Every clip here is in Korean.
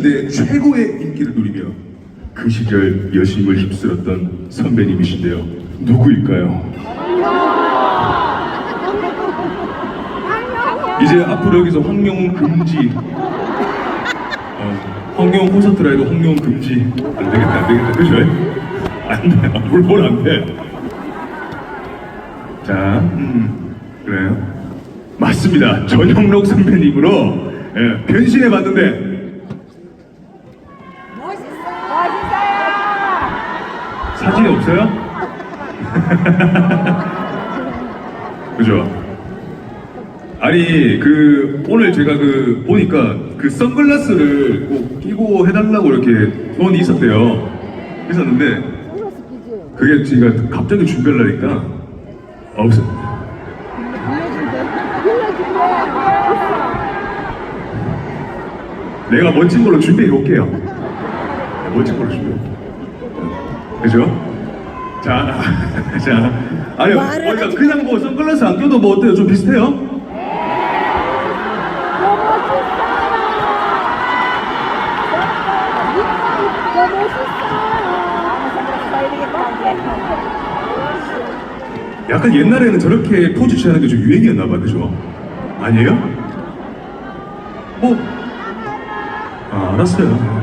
80년대 최고의 인기를 누리며 그 시절 여심을 휩쓸었던 선배님이신데요. 누구일까요? 이제 앞으로 여기서 황룡 금지. 어, 황룡 콘서트라 해도 황룡 금지. 안 되겠다, 안 되겠다. 그죠? 안 돼. 물볼 안 돼. 자, 음, 그래요. 맞습니다. 전영록 선배님으로 예, 변신해 봤는데 멋있어요. 사진이 없어요? 그죠? 아니 그 오늘 제가 그 보니까 그 선글라스를 꼭 끼고 해달라고 이렇게 소원이 있었대요. 있었는데 그게 제가 갑자기 준비하려니까 없어. 내가 멋진 걸로 준비해 올게요. 네, 멋진 걸로 준비해 올게요. 그죠? 자, 자, 아니요, 그러니까 그냥 뭐 선글라스 안 껴도 뭐 어때요? 좀 비슷해요? 약간 옛날에는 저렇게 포즈 취하는 게 좀 유행이었나 봐, 그죠? 아니에요? 뭐, 아, 알았어요.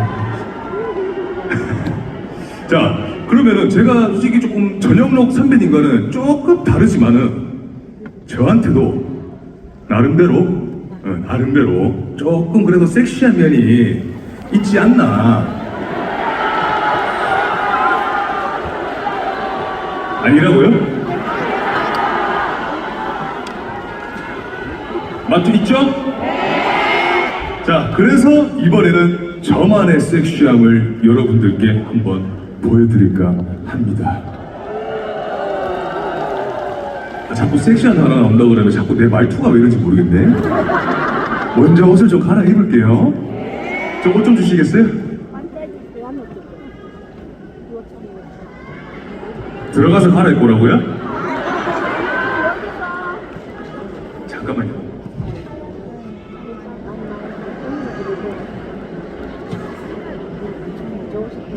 자, 그러면은 제가 솔직히 조금 전영록 선배님과는 조금 다르지만은 저한테도 나름대로, 어, 나름대로 조금 그래도 섹시한 면이 있지 않나. 아니라고요? 맞죠? 있죠? 자, 그래서 이번에는 저만의 섹시함을 여러분들께 한번 보여드릴까 합니다. 아, 자꾸 섹시한 단어 나온다고 그러면 자꾸 내 말투가 왜 이런지 모르겠네. 먼저 옷을 좀 갈아입을게요. 저옷좀 주시겠어요? 들어가서 갈아입고 오라고요? 잠깐만요.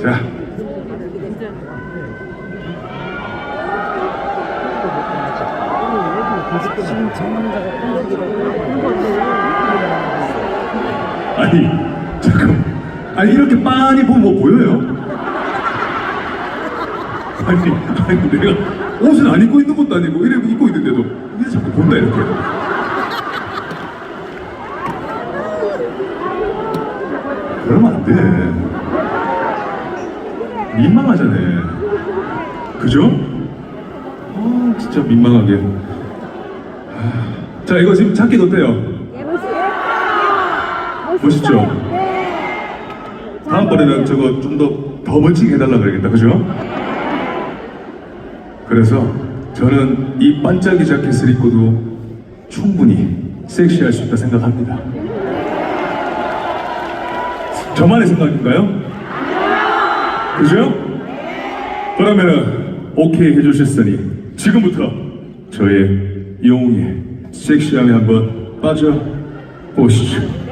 자. 아니, 잠깐. 아니, 이렇게 빤히 보면 뭐 보여요? 아니, 아니, 내가 옷은 안 입고 있는 것도 아니고, 이래 입고 있는데도, 왜 자꾸 본다, 이렇게. 그러면 안 돼. 민망하잖아요. 그죠? 어, 진짜 민망하게. 아, 자, 이거 지금 찾기 어때요? 멋있죠? 다음번에는 저거 좀 더 더 멋지게 해달라 그러겠다, 그죠? 그래서 저는 이 반짝이 자켓을 입고도 충분히 섹시할 수 있다 생각합니다. 저만의 생각인가요? 그죠? 그러면은 오케이 해주셨으니 지금부터 저의 영웅의 섹시함에 한번 빠져 보시죠.